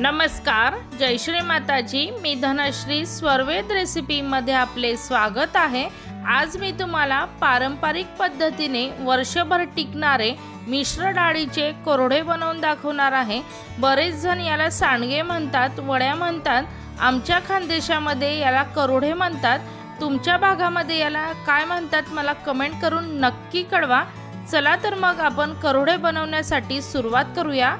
नमस्कार जय श्री माताजी. मी धनश्री स्वर्वेद रेसिपीमध्ये आपले स्वागत आहे. आज मी तुम्हाला पारंपरिक पद्धतीने वर्षभर टिकणारे मिश्र डाळीचे कोरडे बनवून दाखवणार आहे. बरेच जण याला सांडगे म्हणतात वड्या म्हणतात आमच्या खानदेशामध्ये याला करोडे म्हणतात. तुमच्या भागामध्ये याला काय म्हणतात मला कमेंट करून नक्की कळवा. चला तर मग आपण करोडे बनवण्यासाठी सुरुवात करूया.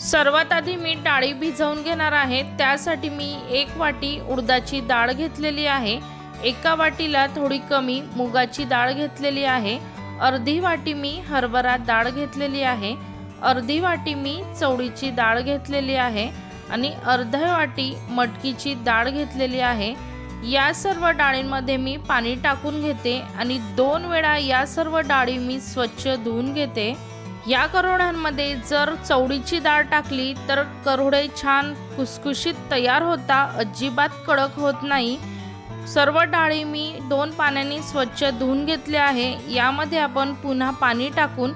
सर्वात आधी मी डाळी भिजवून घेणार आहे. त्यासाठी मी एक वाटी उडदाची डाळ घेतलेली आहे. एका वाटीला थोडी कमी मुगाची डाळ घेतलेली आहे. अर्धी वाटी मी हरभरा डाळ घेतलेली आहे. अर्धी वाटी मी चवळीची डाळ घेतलेली आहे आणि अर्ध्या वाटी मटकीची डाळ घेतलेली आहे. या सर्व डाळींमध्ये मी पाणी टाकून घेते आणि दोन वेळा या सर्व डाळी मी स्वच्छ धुवून घेते. या करोड्यांमध्ये जर चवडीची डाळ टाकली तर करोडे छान खुसखुशीत तयार होता अजिबात कडक होत नाही. सर्व डाळी मी दोन पाण्याने स्वच्छ धुवून घेतले आहे. यामध्ये आपण पुन्हा पाणी टाकून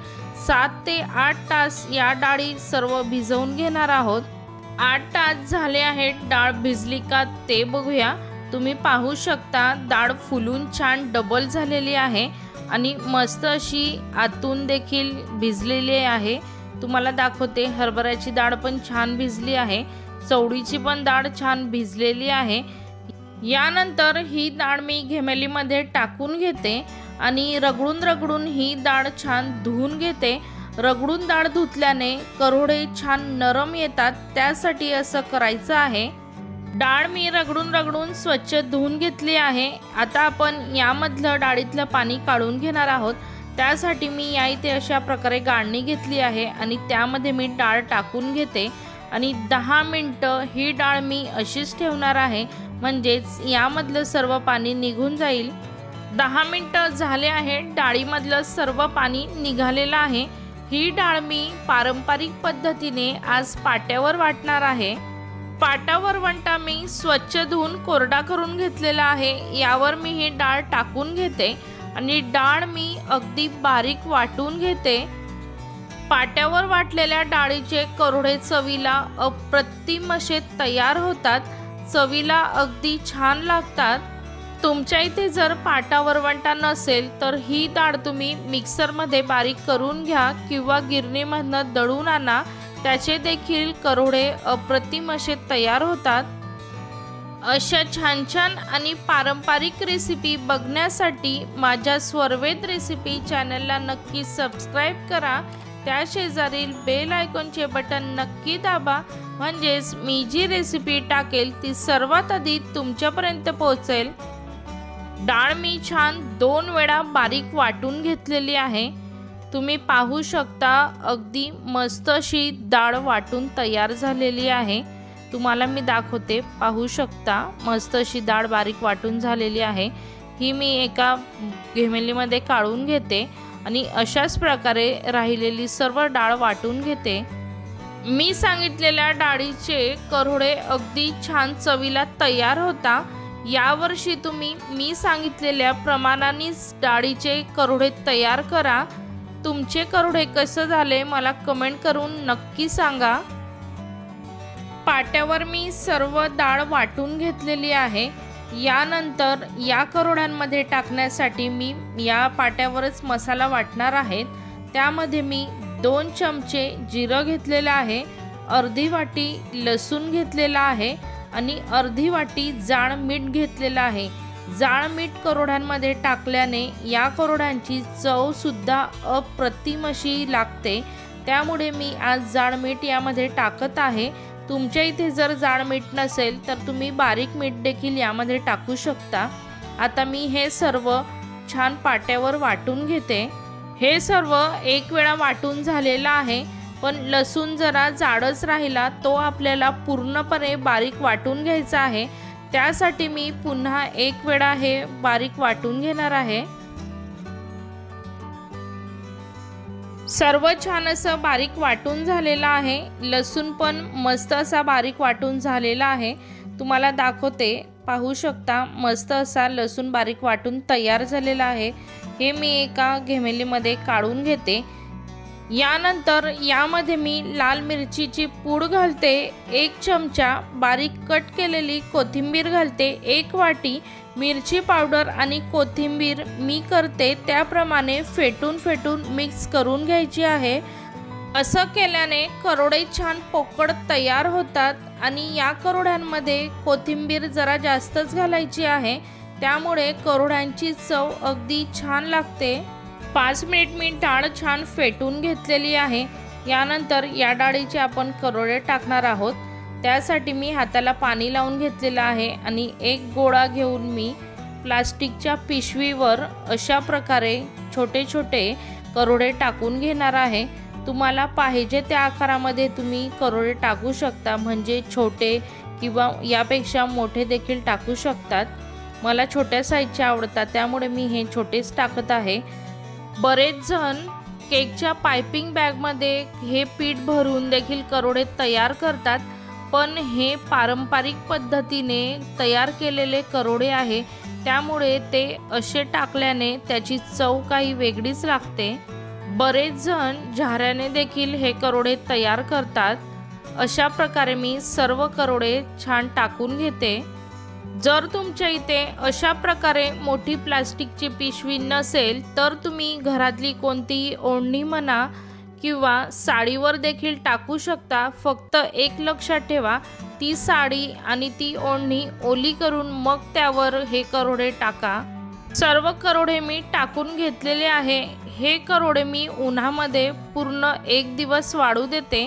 सात ते आठ तास या डाळी सर्व भिजवून घेणार आहोत. आठ तास झाले आहेत डाळ भिजली का ते बघूया. तुम्ही पाहू शकता डाळ फुलून छान डबल झालेली आहे. आणि मस्त अशी आतून देखील भिजलेली आहे. तुम्हाला दाखवते हरभऱ्याची डाळ पण छान भिजली आहे. चवडीची पण डाळ छान भिजलेली आहे. यानंतर ही डाळ मी घेमेलीमध्ये टाकून घेते आणि रगडून रगडून ही डाळ छान धुवून घेते. रगडून डाळ धुतल्याने करोडे छान नरम येतात त्यासाठी असं करायचं आहे. डाळ मी रगडून रगडून स्वच्छ धुवून घेतली आहे. आता आपण यामधलं डाळीतलं पाणी काढून घेणार आहोत. त्यासाठी मी या इथे अशा प्रकारे गाळणी घेतली आहे आणि त्यामध्ये मी डाळ टाकून घेते. आणि दहा मिनटं ही डाळ मी अशीच ठेवणार आहे. म्हणजेच यामधलं सर्व पाणी निघून जाईल. दहा मिनटं झाले आहे. डाळीमधलं सर्व पाणी निघालेलं आहे. ही डाळ मी पारंपरिक पद्धतीने आज पाट्यावर वाटणार आहे. पाटावर वंटा मी स्वच्छ धुवून कोरडा करून घेतलेला आहे. यावर मी ही डाळ टाकून घेते आणि डाळ मी अगदी बारीक वाटून घेते. पाट्यावर वाटलेल्या डाळीचे करोडे चवीला अप्रतिम असे तयार होतात. चवीला अगदी छान लागतात. तुमच्या इथे जर पाटावर वंटा नसेल तर ही डाळ तुम्ही मिक्सरमध्ये बारीक करून घ्या किंवा गिरणीमधनं दळून आणा. त्याचे देखील करोडे अप्रतिम असे तयार होतात. अशा छान छान आणि पारंपरिक रेसिपी बघण्यासाठी माझ्या स्वरवेद रेसिपी चॅनलला नक्की सबस्क्राईब करा. त्या शेजारील बेल आयकॉनचे बटन नक्की दाबा. म्हणजेच मी जी रेसिपी टाकेल ती सर्वात आधी तुमच्यापर्यंत पोहोचेल. डाळ मी छान दोन वेळा बारीक वाटून घेतलेली आहे. तुम्ही पाहू शकता अगदी मस्त अशी डाळ वाटून तयार झालेली आहे. तुम्हाला मी दाखवते पाहू शकता मस्त अशी डाळ बारीक वाटून झालेली आहे. ही मी एका घेमेलीमध्ये काढून घेते आणि अशाच प्रकारे राहिलेली सर्व डाळ वाटून घेते. मी सांगितलेल्या डाळीचे करोडे अगदी छान चवीला तयार होता. यावर्षी तुम्ही मी सांगितलेल्या प्रमाणानेच डाळीचे करोडे तयार करा. तुमचे करोडे कसं झाले मला कमेंट करून नक्की सांगा. पाट्यावर मी सर्व डाळ वाटून घेतलेली आहे. यानंतर या करोड्यांमध्ये टाकण्यासाठी मी या पाट्यावरच मसाला वाटणार आहेत त्यामध्ये मी दोन चमचे जिरं घेतलेलं आहे अर्धी वाटी लसूण घेतलेला आहे आणि अर्धी वाटी जाड मीठ घेतलेलं आहे. जाळ मीठ करोड्यांमध्ये टाकल्याने या करोड्यांची चवसुद्धा अप्रतिम अशी लागते. त्यामुळे मी आज जाळ मीठ यामध्ये टाकत आहे. तुमच्या इथे जर जाड मीठ नसेल तर तुम्ही बारीक मीठ देखील यामध्ये टाकू शकता. आता मी हे सर्व छान पाट्यावर वाटून घेते. हे सर्व एक वेळा वाटून झालेलं आहे पण लसूण जरा जाडच राहिला तो आपल्याला पूर्णपणे बारीक वाटून घ्यायचा आहे. त्यासाठी मी पुन्हा एक वेळा हे बारीक वाटून घेणार आहे. सर्व छान असं बारीक वाटून झालेलं आहे. लसूण पण मस्त असा बारीक वाटून झालेला आहे. तुम्हाला दाखवते पाहू शकता मस्त असा लसूण बारीक वाटून तयार झालेला आहे. हे मी एका घेमेलीमध्ये काढून घेते. यानंतर यामध्ये मी लाल मिरचीची पूड घालते एक चमचा बारीक कट केलेली कोथिंबीर घालते एक वाटी मिरची पावडर आणि कोथिंबीर मी करते त्याप्रमाणे फेटून फेटून मिक्स करून घ्यायची आहे. असं केल्याने करोडे छान पोकळ तयार होतात आणि या करोड्यांमध्ये कोथिंबीर जरा जास्तच घालायची आहे त्यामुळे करोड्यांची चव अगदी छान लागते. पाच मिनिट मी डाळ छान फेटून घेतलेली आहे. यानंतर या डाळीचे आपण करोडे टाकणार आहोत. त्यासाठी मी हाताला पाणी लावून घेतलेलं आहे आणि एक गोळा घेऊन मी प्लास्टिकच्या पिशवीवर अशा प्रकारे छोटे छोटे करोडे टाकून घेणार आहे. तुम्हाला पाहिजे त्या आकारामध्ये तुम्ही करोडे टाकू शकता म्हणजे छोटे किंवा यापेक्षा मोठे देखील टाकू शकतात. मला छोट्या साईजचे आवडतात त्यामुळे मी हे छोटेच टाकत आहे. बरेच जण केकच्या पायपिंग बॅगमध्ये हे पीठ भरून देखील करोडे तयार करतात पण हे पारंपरिक पद्धतीने तयार केलेले करोडे आहे. त्यामुळे ते असे टाकल्याने त्याची चव काही वेगळीच लागते. बरेच जण झाऱ्याने देखील हे करोडे तयार करतात. अशा प्रकारे मी सर्व करोडे छान टाकून घेते. जर तुमच्या इथे अशा प्रकारे मोठी प्लास्टिकची पिशवी नसेल तर तुम्ही घरातली कोणतीही ओढणी म्हणा किंवा साडीवर देखील टाकू शकता. फक्त एक लक्षात ठेवा ती साडी आणि ती ओढणी ओली करून मग त्यावर हे करोडे टाका. सर्व करोडे मी टाकून घेतलेले आहे. हे करोडे मी उन्हामध्ये पूर्ण एक दिवस वाढू देते.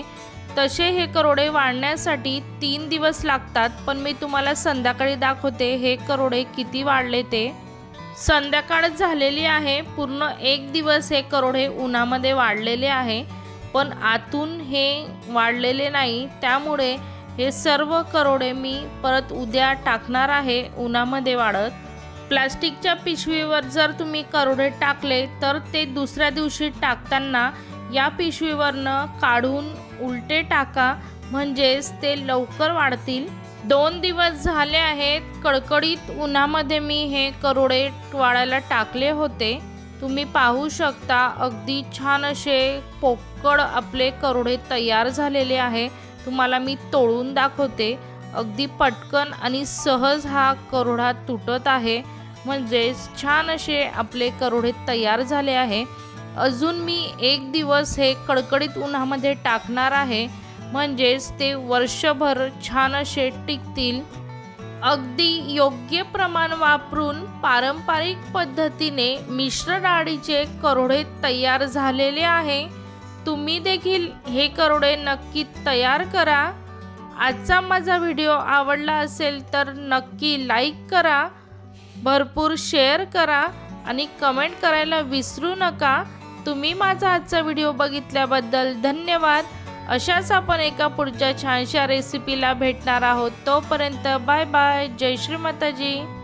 तसे हे करोडे वाढण्यासाठी तीन दिवस लागतात पण मी तुम्हाला संध्याकाळी दाखवते हे करोडे किती वाढले ते. संध्याकाळ झालेली आहे पूर्ण एक दिवस हे करोडे उन्हामध्ये वाढलेले आहे पण आतून हे वाढलेले नाही त्यामुळे हे सर्व करोडे मी परत उद्या टाकणार आहे उन्हामध्ये वाढत. प्लास्टिकच्या पिशवीवर जर तुम्ही करोडे टाकले तर ते दुसऱ्या दिवशी टाकताना या पिशवीवरनं काढून उलटे टाका. म्हणजेच ते लवकर वाढतील. दोन दिवस झाले आहेत. कडकडीत उन्हामध्ये मी हे करोडे वाळायला टाकले होते. तुम्ही पाहू शकता अगदी छान असे पोकळ आपले करोडे तयार झालेले आहे. तुम्हाला मी तोडून दाखवते. अगदी पटकन आणि सहज हा करोडा तुटत आहे. म्हणजेच छान असे आपले करोडे तयार झाले आहे. अजून मी एक दिवस हे कडकडीत उन्हामध्ये टाकणार आहे. म्हणजेच ते वर्षभर छान असे टिकतील. अगदी योग्य प्रमाण वापरून पारंपरिक पद्धतीने मिश्र डाळीचे करोडे तयार झालेले आहे. तुम्ही देखील हे करोडे नक्की तयार करा. आजचा माझा व्हिडिओ आवडला असेल तर नक्की लाईक करा. भरपूर शेअर करा आणि कमेंट करायला विसरू नका. तुम्ही माझा आजचा व्हिडिओ बघितल्याबद्दल धन्यवाद. अशाच आपण एका पुढच्या छानशा रेसिपीला भेटणार आहोत. तोपर्यंत बाय बाय जय श्री माताजी